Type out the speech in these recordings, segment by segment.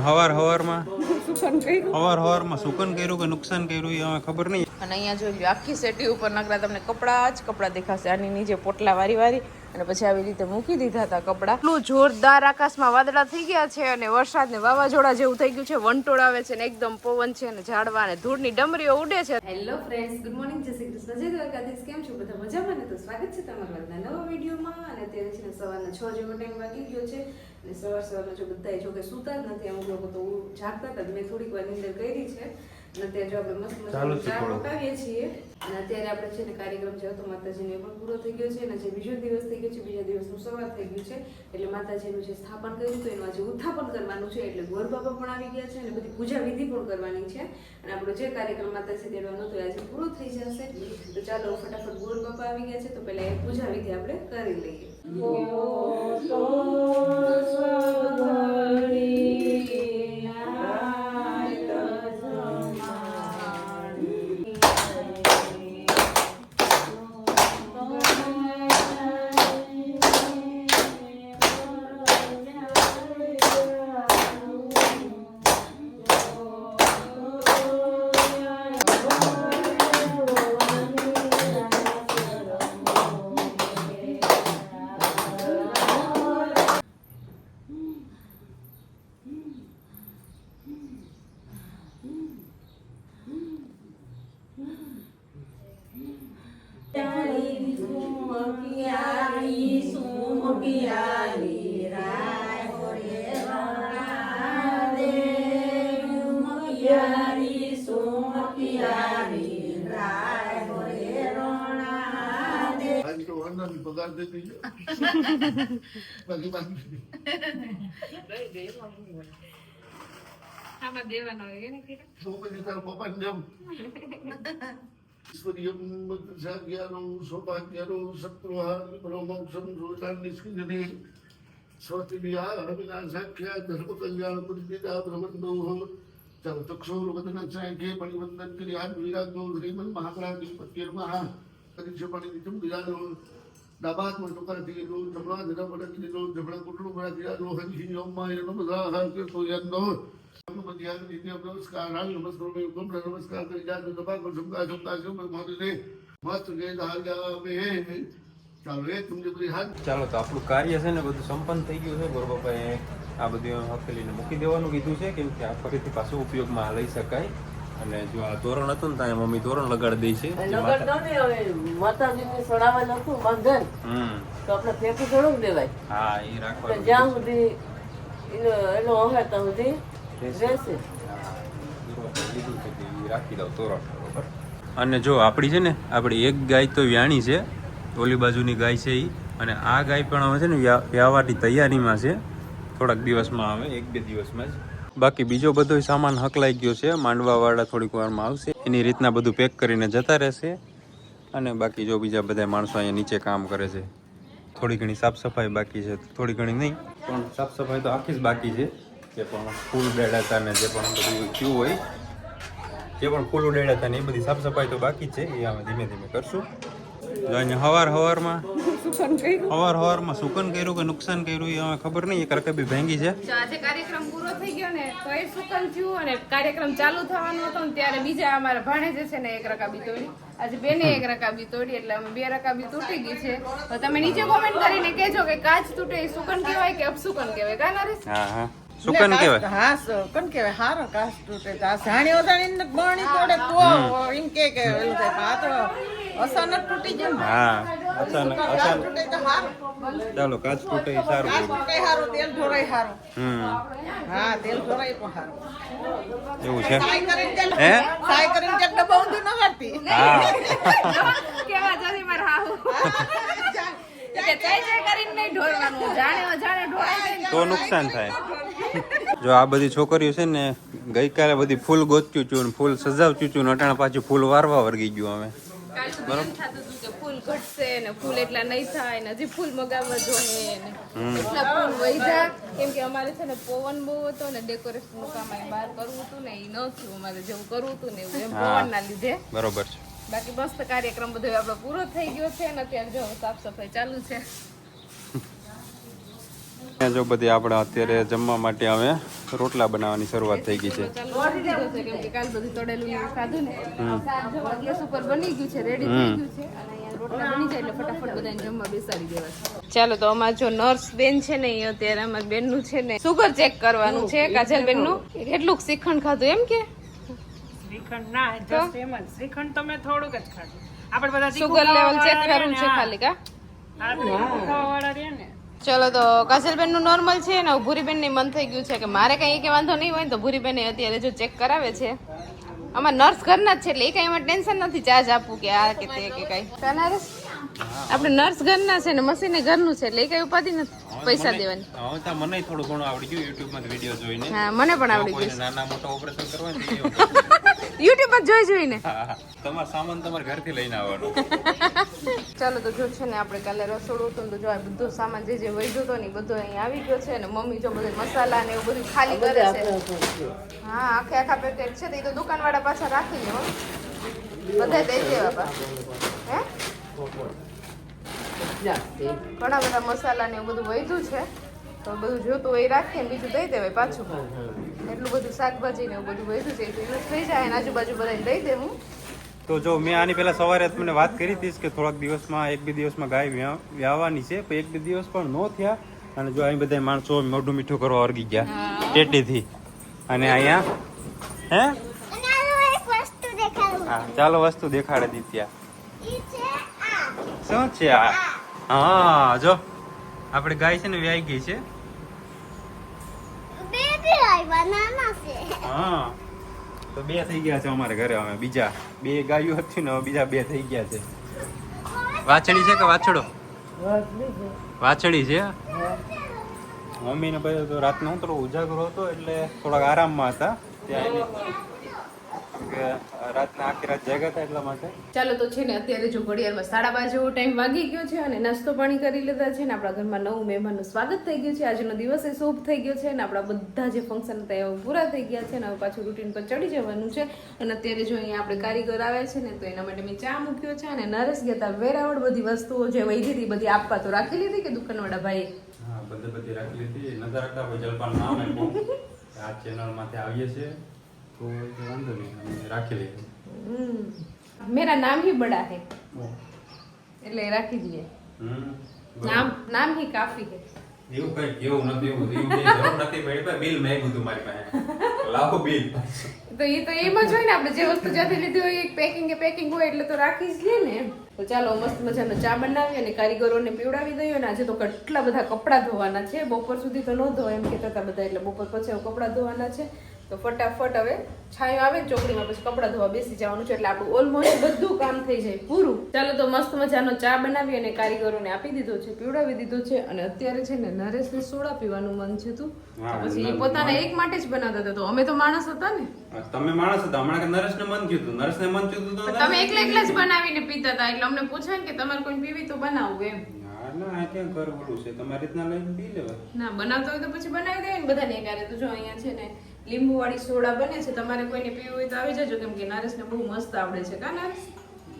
હવાર હવારમાં હવાર હવારમાં સુકન કર્યું કે નુકસાન કર્યું એ અમે ખબર નહીં. અને અહીંયા જોઈ લો આખી સેટી ઉપર નકરા તમને કપડાં જ કપડાં દેખાશે. આની નીચે પોટલા વારી વારી અને પછી આવી રીતે મૂકી દીધા હતા કપડાં. એટલું જોરદાર આકાશમાં વાદળા થઈ ગયા છે અને વરસાદ ને વાવાઝોડા જેવું થઈ ગયું છે. વંટોળ આવે છે ને એકદમ પવન છે અને ઝાડવા અને ધૂળની ડમરીઓ ઉડે છે. હેલો ફ્રેન્ડ્સ ગુડ મોર્નિંગ જય શ્રી કૃષ્ણ. જય દ્વારકાધીશ. કેમ છો? બધા મજામાં ને? તો સ્વાગત છે તમારા નવા વિડીયોમાં. અને અત્યારે છે ને સવારના છ જેવો ટાઈમ વાગી ગયો છે. અને સવાર સવારમાં જો બધા જો કે સૂતા જ નથી અમુક લોકો તો જાગતા હતા. મેં થોડીક વાર નીંદર કરી છે. અત્યારે જો આપણે મસ્ત મસ્ત ચા પકાવીએ છીએ. અને અત્યારે આપણે છે ને કાર્યક્રમ છે તો માતાજીનો પણ પૂરો થઈ ગયો છે અને જે બીજો દિવસ થઈ ગયો છે બીજા દિવસનું સવાર થઈ ગયું છે. એટલે માતાજીનું જે સ્થાપન કર્યું તો એનું આજે ઉત્થાપન કરવાનું છે એટલે ગોર બાબા પણ આવી ગયા છે અને બધી પૂજા વિધિ પણ કરવાની છે. અને આપણો જે કાર્યક્રમ માતાજી દેવાનો તો આજે પૂરો થઈ જશે. તો ચાલો ફટાફટ ગોર બાબા આવી ગયા છે તો પહેલા એ પૂજા વિધિ આપણે કરી લઈએ. pantai sih yuk bagi pantai sama dia mana ini kita semua kita mau Sudiam menjaga nong ya nong setua nong sembuhkan miskin jadi suatu dia kami nasak ya terus kejar terus tidak berhenti nong jangan tak kita nasak ya pagi bandar kiri hari bila nong dari mana di petir mah tadi siapa yang dijemput ya nong નિત્યમ વિરાજો ડાબાત્મ ટુકરથી લો, જમણા ધરા પડકી લો, જમણા કુટલું પડકી લો હંસી યોમ્માય નમઃ કે તો યન્નો નમસ્કાર નમસ્કાર નમસ્કાર નમસ્કાર કરી જાતો દબા કો સમકા સમકા સમ મોદે ગેદ હાલ જાવે ચાલો, એ તમને બધી હાથ ચાલો, તો આપણું કાર્ય છે ને બધું સંપન્ન થઈ ગયું છે, ગોરબાપાએ આ બધું હકેલીને મૂકી દેવાનું કીધું છે, કેમ કે આ ફરીથી પાછું ઉપયોગમાં લઈ શકાય. અને જો આ તોરણ હતું ને ત્યાં મમ્મી તોરણ લગાડી દે છે. માતાજીને સડાવા નતું બંધન તો આપણે ફેંકી થોડુંક દેવાય હા એ તો રાખવાનું જ્યાં સુધી એનો એનો હોય ત્યાં સુધી રહેશે. રાખી દઉં તોરણ બરોબર અને જો આપણી છે ને આપણી એક ગાય તો વ્યાણી છે ઓલી બાજુની ગાય છે એ અને આ ગાય પણ હવે છે ને વ્યા- વ્યાવાની તૈયારીમાં છે. થોડાક દિવસમાં આવે એક બે દિવસમાં જ. બાકી બીજો બધો સામાન હકલાઈ ગયો છે. માંડવાવાળા થોડીક વારમાં આવશે. એની રીતના બધું પેક કરીને જતા રહેશે. અને બાકી જો બીજા બધા માણસો અહીંયા નીચે કામ કરે છે, થોડી ઘણી સાફ સફાઈ બાકી છે, થોડી ઘણી નહીં. પણ સાફ સફાઈ તો આખી જ બાકી છે. જે પણ ફૂલ ઉડાડ્યા હતા ને જે પણ બધું થયું હોય, જે પણ ફૂલ ઉડાડ્યા હતા એ બધી સાફ સફાઈ તો બાકી છે. એ અમે ધીમે ધીમે કરશું. અહીંયા હવાર હવારમાં હવાર હવારમાં સુકન કર્યું કે નુકસાન કર્યું એ અમે ખબર નહીં. એક રકબી ભાંગી છે. આજે કાર્યક્રમ પૂરો થઈ ગયો ને તો એ સુકન થયું અને કાર્યક્રમ ચાલુ થવાનો હતો ને ત્યારે બીજા અમારા ભાણેજે છે ને એક રકાબી તોડી. આજે બેને એક રકાબી તોડી એટલે અમે બે રકાબી તૂટી ગઈ છે. તો તમે નીચે કોમેન્ટ કરીને કહેજો કે કાચ તૂટે એ સુકન કહેવાય કે અપસુકન કહેવાય. કા નરેશ? હા હા. સુકન કહેવાય. હા સુકન કેવાય હારો કાસ તૂટે આ સાણી ઓસાણી બણી તોડે તો એમ કે કે તો અચાનક તૂટી જાય હા અચાનક અચાનક. તૂટે તો હારું. ચાલો કાચ તૂટે એ સારું કાચ તૂટે હારું તેલ ઢોરાય હારું. હમ. હા તેલ ઢોરાય પણ હારું. એવું છે? સાય કરીને તેલ હે? સાય કરીને તેલ ડબ્બા ઊંધું ન કરતી હા. કેવા જરી માર હાહુ. કે ચાય ચાય કરીને નહીં ઢોરવાનું. જાણે અજાણે ઢોરાય તો નુકસાન થાય. જો આ બધી છોકરીઓ છે ને ગઈકાલે બધી ફૂલ ગોત્યું ચૂન ફૂલ સજાવતું છું ને અટાણે પાછું ફૂલ વારવા વર્ગી ગયું અમે કે ફૂલ ઘટશે ને ફૂલ એટલા નહીં થાય ને હજી ફૂલ મગાવવા જોઈએ ને. એટલા ફૂલ વૈધા કેમ કે અમારે છે ને પવન બહુ હતો ને ડેકોરેશનનું કામ બહાર કરવું હતું ને એ ન થયું. અમારે જેવું કરવું હતું ને એવું એમ પવન ના લીધે. બરોબર છે. બાકી મસ્ત કાર્યક્રમ બધો આપણો પૂરો થઈ ગયો છે ને અત્યારે જો સાફ સફાઈ ચાલુ છે. જો બધી આપણે અત્યારે જમવા માટે હવે રોટલા બનાવવાની શરૂઆત થઈ ગઈ છે. ચાલુ કરી દીધો છે કેમ કે કાલ બધું તળેલું ને એવું ખાધું ને શાક ગેસ ઉપર બની ગયું છે રેડી થઈ ગયું છે અને અહીંયા રોટલા બની જાય એટલે ફટાફટ બધાને જમવા બેસાડી દેવા છે ચાલો તો અમાર જો નર્સ બેન છે ને એ અત્યારે અમાર બેનનું છે ને સુગર ચેક કરવાનું છે કાજલ બેનનું કેટલુંક શ્રીખંડ ખાધું એમ કે? શ્રીખંડ ના શ્રીખંડ તો? મેં થોડુંક જ ખાધું. આપણે બધા સુગર લેવલ ચેક કરવું છે ખાલી કા? આપણે ને ચલો તો કાજલબેનનું નોર્મલ છે ને ભૂરીબેનની મન થઈ ગયું છે કે મારે કઈ કે વાંધો નહીં હોય ને તો ભૂરીબેન અત્યારે જો ચેક કરાવે છે. અમાર નર્સ ઘરના જ છે એટલે એ કઈ એમાં ટેન્શન નથી ચાર્જ આપવું કે આ કે તે કે કઈ. કાનારસ આપણે નર્સ ઘરના છે ને મશીન ઘરનું છે એટલે એ કઈ ઉપાધિ નથી. પૈસા દેવાની. હવે મને થોડું ઘણું આવડી ગયું યુટ્યુબમાં વીડિયો જોઈને. હા મને પણ આવડી ગયું નાના મોટા ઓપરેશન કરવા હોય તો એ યુટ્યુબ પર જોઈ જોઈને. તમાર સામાન તમારા ઘરથી લઈને આવવાનો. ચાલો તો જો છે ને આપણે કાલે રસોડું હતું તો જો આ બધો સામાન જે જે વૈધો હતો ને બધો અહીં આવી ગયો છે ને મમ્મી જો બધું મસાલા ને એવું બધું ખાલી કરે છે. હા આખે આખા પેકેટ છે તો એ તો દુકાનવાળા પાછા રાખી લે હો. બધા દઈ દેવા પા હે? ઘણા બધા મસાલા ને એવું બધું વધ્યું છે. તો બધું જોતું હોય એ રાખીએ ને બીજું દઈ દેવાય પાછું. એટલું બધું શાકભાજી ને એવું બધું વધ્યું છે એટલે તો થઈ જાય અને આજુબાજુ બધાને દઈ દેવું તો જો મેં આની પહેલા સવારે તમને વાત કરી હતી કે થોડાક દિવસમાં એક બે દિવસમાં ગાય વ્યાવવાની વ્યાવાની છે પણ એક બે દિવસ પણ ન થયા. અને જો અહીં બધા માણસો મોઢું મીઠું કરવા વર્ગી ગયા ટેટીથી. અને અહીંયા હે? હા ચાલો વસ્તુ દેખાડે દીત્યા. શું છે આ? હા જો. આપણે ગાય છે ને વ્યાઈ ગઈ છે. હા. તો બે થઈ ગયા છે અમારે ઘરે અમે બીજા. બે ગાયો હતી ને બીજા બે થઈ ગયા છે. વાછડી છે કે વાછડો? વાછડી છે? મમ્મી ને ભાઈ રાતનો થોડો ઉજાગરો હતો એટલે થોડાક આરામમાં હતા. ત્યાં રાતના આખી રાત જાગ્યા હતા એટલા માટે? ચાલો તો છે ને અત્યારે જો ઘડિયાળમાં સાડા બાર જેવો ટાઈમ વાગી ગયો છે અને નાસ્તો પાણી કરી લીધા છે ને આપણા ઘરમાં નવું મહેમાનનું સ્વાગત થઈ ગયું છે. આજનો દિવસ એ શુભ થઈ ગયો છે અને આપણા બધા જે ફંક્શન હતા એવા પૂરા થઈ ગયા છે ને હવે પાછું રૂટીન પર ચડી જવાનું છે. અને અત્યારે જો અહીંયા આપણે કારીગર આવે છે ને તો એના માટે મેં ચા મૂક્યો છે અને નરેશ ગયા હતા વેરાવળ બધી વસ્તુઓ જે વૈધી હતી બધી આપવા તો રાખી લીધી કે દુકાનવાળા ભાઈ હા બધે બધી રાખી લીધી. નજર રાખતા હોય જલપાન ના આવે આ ચેનલમાંથી આવીએ છીએ. તો એ તો વાંધો નહીં અમે રાખી લઈએ હમ મેરા નામ ही बड़ा है એટલે એ રાખી દઈએ હમ નામ નામ ही કાફી है એવું કઈ કેવું નથી એવું એવું કઈ જરૂર નથી મારી પાસે બિલ મેં બધું મારી પાસે લાવો બિલ તો એ તો એમ જ હોય ને આપણે જે વસ્તુ જ્યાંથી લીધી હોય એ પેકિંગ એ પેકિંગ હોય એટલે તો રાખી જ લે ને એમ તો ચાલો મસ્ત મજાનો ચા બનાવી અને કારીગરોને પીવડાવી દઈએ અને આજે તો કેટલા બધા કપડાં ધોવાના છે બપોર સુધી તો ન ધોવાય એમ કહેતા હતા બધા એટલે બપોર પછી હવે કપડાં ધોવાના છે તો ફટાફટ હવે છાયો આવે ચોકડીમાં પછી કપડાં ધોવા બેસી જવાનું છે એટલે આપણું ઓલમોસ્ટ બધું કામ થઈ જાય પૂરું. ચાલો તો મસ્ત મજાનો ચા બનાવી અને કારીગરોને આપી દીધો છે પીવડાવી દીધો છે અને અત્યારે છે ને નરેશને સોડા પીવાનું મન છે તું. પછી એ પોતાના એક માટે જ બનાવતા હતા. તો અમે તો માણસ હતા ને. તમે માણસ હતા. હમણાં કે નરેશને મન થયું હતું નરેશને મન થયું હતું તો તમે એકલા એકલા જ બનાવીને પીતા હતા. એટલે અમને પૂછાય કે તમારે કોઈ પીવી તો બનાવવું એમ. ના ના આ ક્યાં ઘર ઓલું છે? તમારી રીતના લઈને પી લેવાય. ના બનાવતો હોય તો પછી બનાવી દે ને બધાને. એકારે તો જો અહીંયા છે ને લીંબુ વાળી સોડા બને છે તમારે કોઈને પીવું હોય તો આવી જજો કેમ કે નારેશને બહુ મસ્ત આવડે છે કા નારેશ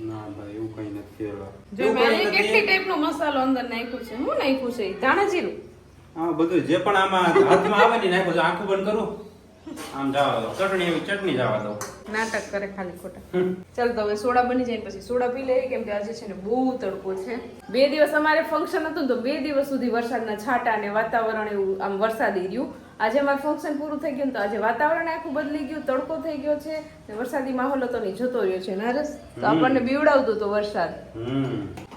ના ભાઈ એવું કઈ નથી. જો મેં કેટલી ટાઈપનો મસાલો અંદર નાખ્યો છે હું નાખ્યું છે ધાણા જીરું. હા બધું જે પણ આમાં હાથમાં આવે ને નાખો આંખું બંધ કરું. આમ જવા દો. ચટણી એવી ચટણી જવા દો. નાટક કરે ખાલી ખોટા. ચાલ તો હવે સોડા બની જાય પછી સોડા પી લઈએ કેમ કે આજે છે ને બહુ તડકો છે. બે દિવસ અમારે ફંક્શન હતું તો બે દિવસ સુધી વરસાદના છાંટા અને વાતાવરણ એવું આમ વરસાદી રહ્યું. આજે અમારું ફંક્શન પૂરું થઈ ગયું તો આજે વાતાવરણ આખું બદલી ગયું તડકો થઈ ગયો છે ને વરસાદી માહોલ હતો ને જતો રહ્યો છે નરસ તો આપણને બીવડાવતો હતો વરસાદ.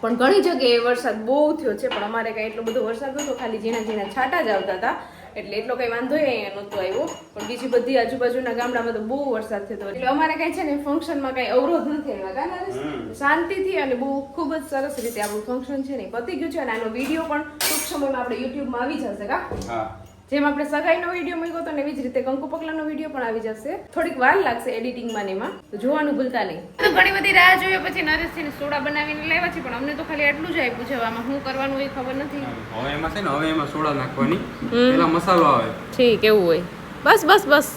પણ ઘણી જગ્યાએ વરસાદ બહુ થયો છે પણ અમારે કઈ એટલો બધો વરસાદ નતો ખાલી ઝીણા ઝીણા છાંટા જ આવતા હતા. એટલે એટલો કઈ વાંધો એ નહોતો આવ્યો. પણ બીજી બધી આજુબાજુના ગામડામાં તો બહુ વરસાદ થતો એટલે અમારે કઈ છે ને ફંક્શનમાં કઈ અવરોધ નથી આવ્યા? શાંતિથી અને બહુ ખૂબ જ સરસ રીતે આપણું ફંક્શન છે ને પતી ગયું છે. અને આનો વીડિયો પણ ટૂંક સમયમાં આપણે યુટ્યુબમાં આવી જશે કા? હા. જેમ આપણે સગાઈનો વીડિયો મૂક્યો હતો ને એવી જ રીતે કંકુ પગલાનો વીડિયો પણ આવી જશે. થોડીક વાર લાગશે એડિટિંગમાં ને એમાં. તો જોવાનું ભૂલતા નહીં. ઘણી બધી રાહ જોઈએ પછી નરેશજીને સોડા બનાવીને લાવ્યા છે પણ અમને તો ખાલી એટલું જ આપ્યું છે આમાં શું કરવાનું એ ખબર નથી. હવે એમાં છે ને હવે એમાં સોડા નાખવાની. પેલા મસાલો આવે. ઠીક એવું હોય. બસ બસ બસ.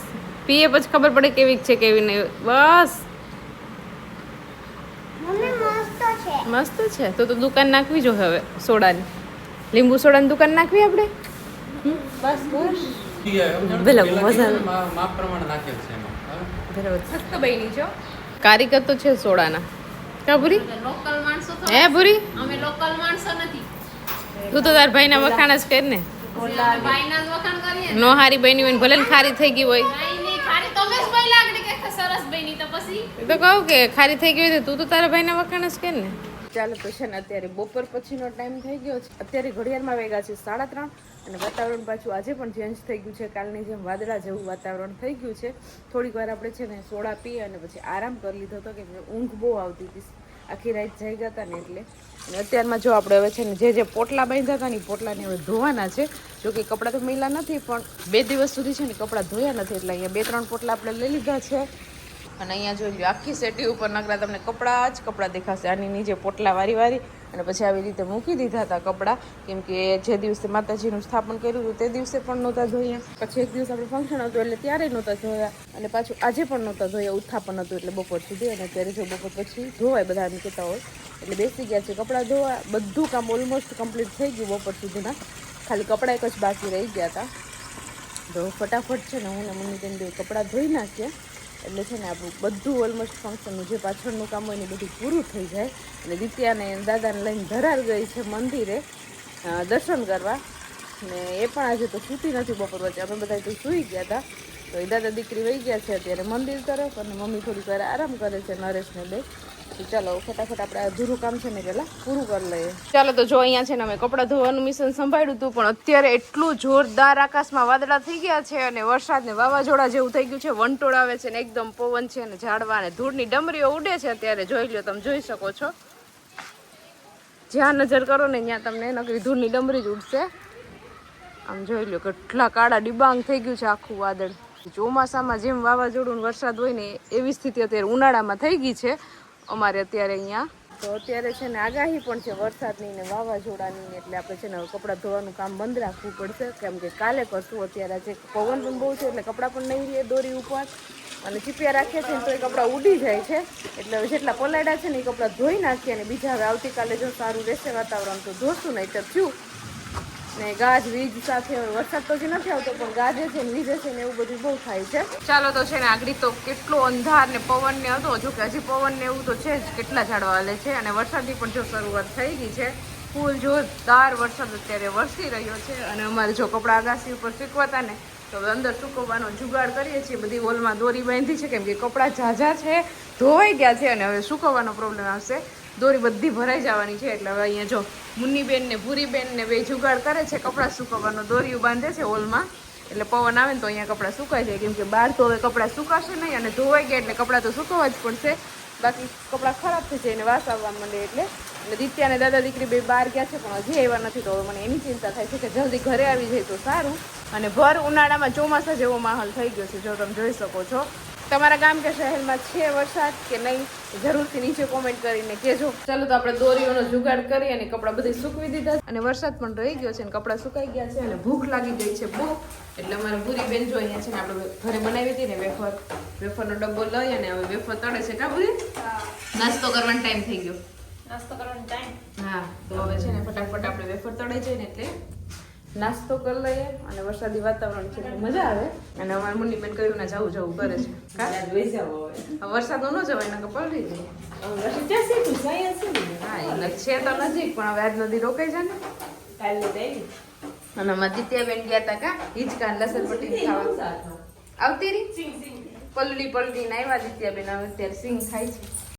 પીએ પછી ખબર પડે કેવી છે કેવી નહીં. બસ. મસ્ત છે. તો તો દુકાન નાખવી જો હવે સોડાની. લીંબુ સોડાની દુકાન નાખવી આપણે? બસ બસ. પેલા મસાલો. માપ પ્રમાણે નાખેલ છે એમાં. બરાબર. સસ્ત બની છો કારીગર તો છે સોડાના. કા ભૂરી? લોકલ માણસો તો હે ભૂરી? અમે લોકલ માણસો નથી. તું તો તાર ભાઈના વખાણ જ કર ને. ભાઈના જ વખાણ કરીએ નો. હારી બની હોય ને ભલે ને ખારી થઈ ગઈ હોય. કાંઈ તમે જ ભાઈ લાગણી કે સરસ બની તો પછી. તો કહું કે ખારી થઈ ગઈ હોય તો તું તો તારા ભાઈના વખાણ જ કર ને. ચાલો તો છે ને અત્યારે બપોર પછીનો ટાઈમ થઈ ગયો છે. અત્યારે ઘડિયાળમાં વેગા છે સાડા ત્રણ. અને વાતાવરણ પાછું આજે પણ ચેન્જ થઈ ગયું છે. કાલની જેમ વાદળા જેવું વાતાવરણ થઈ ગયું છે. થોડીક વાર આપણે છે ને સોડા પી અને પછી આરામ કરી લીધો હતો કે ઊંઘ બહુ આવતી હતી. આખી રાત જઈ ગયા હતા ને એટલે. અને અત્યારમાં જો આપણે હવે છે ને જે જે પોટલા બાંધ્યા હતા ને પોટલાને હવે ધોવાના છે. જો કે કપડાં તો મેલા નથી, પણ બે દિવસ સુધી છે ને કપડાં ધોયા નથી. એટલે અહીંયા બે ત્રણ પોટલા આપણે લઈ લીધા છે. અને અહીંયા જોઈ લો આખી સેટી ઉપર નકરા તમને કપડાં જ કપડાં દેખાશે. આની નીચે પોટલા વારી વારી અને પછી આવી રીતે મૂકી દીધા હતા કપડાં. કેમ કે જે દિવસે માતાજીનું સ્થાપન કર્યું હતું, તે દિવસે પણ નહોતા ધોયા. પછી એક દિવસ આપણે ફંક્શન હતું એટલે ત્યારે નહોતા ધોયા. અને પાછું આજે પણ નહોતા ધોયા, ઉત્થાપન હતું એટલે બપોર સુધી. અને અત્યારે જો બપોર પછી ધોવાય બધા એમ કહેતા હોય. એટલે બેસી ગયા છે કપડાં ધોવા. બધું કામ ઓલમોસ્ટ કમ્પ્લીટ થઈ ગયું બપોર સુધીના. ખાલી કપડાં એક જ બાકી રહી ગયા હતા. તો ફટાફટ છે ને હું ને મમ્મી તેમ બે કપડાં ધોઈ નાખ્યા. એટલે છે ને આપણું બધું ઓલમોસ્ટ ફંક્શનનું જે પાછળનું કામ હોય ને બધું પૂરું થઈ જાય. અને દિત્યાને દાદાને લઈને ધરાર ગઈ છે મંદિરે દર્શન કરવા. ને એ પણ આજે તો સૂતી નથી બપોર વચ્ચે. અમે બધા તો સૂઈ ગયા હતા. તો એ દાદા દીકરી વહી ગયા છે અત્યારે મંદિર તરફ અને મમ્મી થોડીક વાર આરામ કરે છે નરેશને બે ચાલો, ફટાફટ આપણે અધૂરું કામ છે ને પહેલાં પૂરું કરી લઈએ. ચાલો, તો જો અહીંયા છે ને અમે કપડાં ધોવાનું મિશન સંભાળ્યું હતું, પણ અત્યારે એટલું જોરદાર આકાશમાં વાદળા થઈ ગયા છે અને વરસાદ ને વાવાઝોડા જેવું થઈ ગયું છે. વંટોળ આવે છે ને એકદમ પવન છે અને ઝાડવા ને ધૂળની ડમરીઓ ઉડે છે અત્યારે. જોઈ લો તમે જોઈ શકો છો. જ્યાં નજર કરો ને ત્યાં તમને નકરી ધૂળની ડમરી જ ઉડશે. આમ જોઈ લો કેટલા કાળા ડિબાંગ થઈ ગયું છે આખું વાદળ. ચોમાસામાં જેમ વાવાઝોડું વરસાદ હોય ને એવી સ્થિતિ અત્યારે ઉનાળામાં થઈ ગઈ છે. અમારે અત્યારે અહીંયા. તો અત્યારે છે ને આગાહી પણ છે વરસાદની ને વાવાઝોડાની એટલે આપણે છે ને કપડાં ધોવાનું કામ બંધ રાખવું પડશે. કેમ કે કાલે કરશું અત્યારે આજે પવન પણ બહુ છે એટલે કપડાં પણ નહીં રહે દોરી ઉપર. અને ચીપિયા રાખીએ છીએ તો એ કપડાં ઉડી જાય છે. એટલે જેટલા પલાડ્યા છે ને એ કપડાં ધોઈ નાખીએ અને બીજા હવે આવતીકાલે જો સારું રહેશે વાતાવરણ તો ધોશું નહીં તો થયું. ને ગાજ, વીજ સાથે વરસાદ તો જે નથી આવતો, પણ ગાજે છે ને વીજે છે ને એવું બધું બહુ થાય છે. ચાલો તો છે ને આગળ તો કેટલો અંધાર ને પવન ને હતો. જો કે હજી પવન ને એવું તો છે જ, કેટલા ઝાડવા હાલે છે. અને વરસાદની પણ જો શરૂઆત થઈ ગઈ છે, ફૂલ જોરદાર વરસાદ અત્યારે વરસી રહ્યો છે. અને અમારે જો કપડાં અગાસી ઉપર સૂકવાતા ને, તો અંદર સૂકવવાનો જુગાડ કરીએ છીએ. બધી હોલમાં દોરી બાંધી છે, કેમ કે કપડાં ઝાઝા છે, ધોવાઈ ગયા છે અને હવે સૂકવવાનો પ્રોબ્લેમ આવશે. દોરી બધી ભરાઈ જવાની છે. એટલે હવે અહીંયા જો મુન્નીબેન ને ભૂરીબેન ને બે જુગાડ કરે છે, કપડાં સૂકવવાનો. દોરીઓ બાંધે છે હોલમાં. એટલે પવન આવે ને તો અહીંયા કપડાં સુકાઈ જાય. કેમ કે બહાર તો હવે કપડાં સુકાશે નહીં અને ધોવાઈ ગયા એટલે કપડાં તો સુકવવા જ પડશે. બાકી કપડાં ખરાબ થઈ જાય એને વાસ આવવા માંડે એટલે. અને દિત્યા અને દાદા દીકરી બે બહાર ગયા છે, પણ હજી આવ્યા નથી. તો હવે મને એની ચિંતા થાય છે કે જલ્દી ઘરે આવી જાય તો સારું. અને ભર ઉનાળામાં ચોમાસા જેવો માહોલ થઈ ગયો છે, જો તમે જોઈ શકો છો. તમારા ગામ કે શહેરમાં છે વરસાદ કે નહીં જરૂરથી નીચે કોમેન્ટ કરીને કહેજો. ચાલો તો આપણે દોરીઓનો જુગાડ કરી અને કપડાં બધી સૂકવી દીધા અને વરસાદ પણ રહી ગયો છે અને કપડાં સુકાઈ ગયા છે અને ભૂખ લાગી ગઈ છે બહુ. એટલે અમારે પૂરી બેન જો અહીંયા છે ને આપણે ઘરે બનાવી હતી ને વેફર. વેફરનો ડબ્બો લઈ અને હવે વેફર તળે છે. કા પૂરી નાસ્તો કરવાનો ટાઈમ થઈ ગયો. નાસ્તો કરવાનો ટાઈમ હા તો હવે છે ને ફટાફટ આપણે વેફર તળે છે ને એટલે નાસ્તો કરી લઈએ અને વરસાદી વાતાવરણ છે મજા આવે. અને અમારા મુન્ની બેન કહ્યું ના જવું જવું કરે છે. વરસાદ ન જવાય નકર પલળી જાય. છે છે હા એટલે છે તો નજીક પણ હવે આજ નદી રોકાઈ જાય ને અને અમારા દિત્યાબેન ગયા હતા કા? હિંચકા લસણ પટ્ટી ખાવા. આવતી રહી? પલળી પલળી ને આવ્યા દિત્યાબેન હવે અત્યારે સિંગ ખાય છે.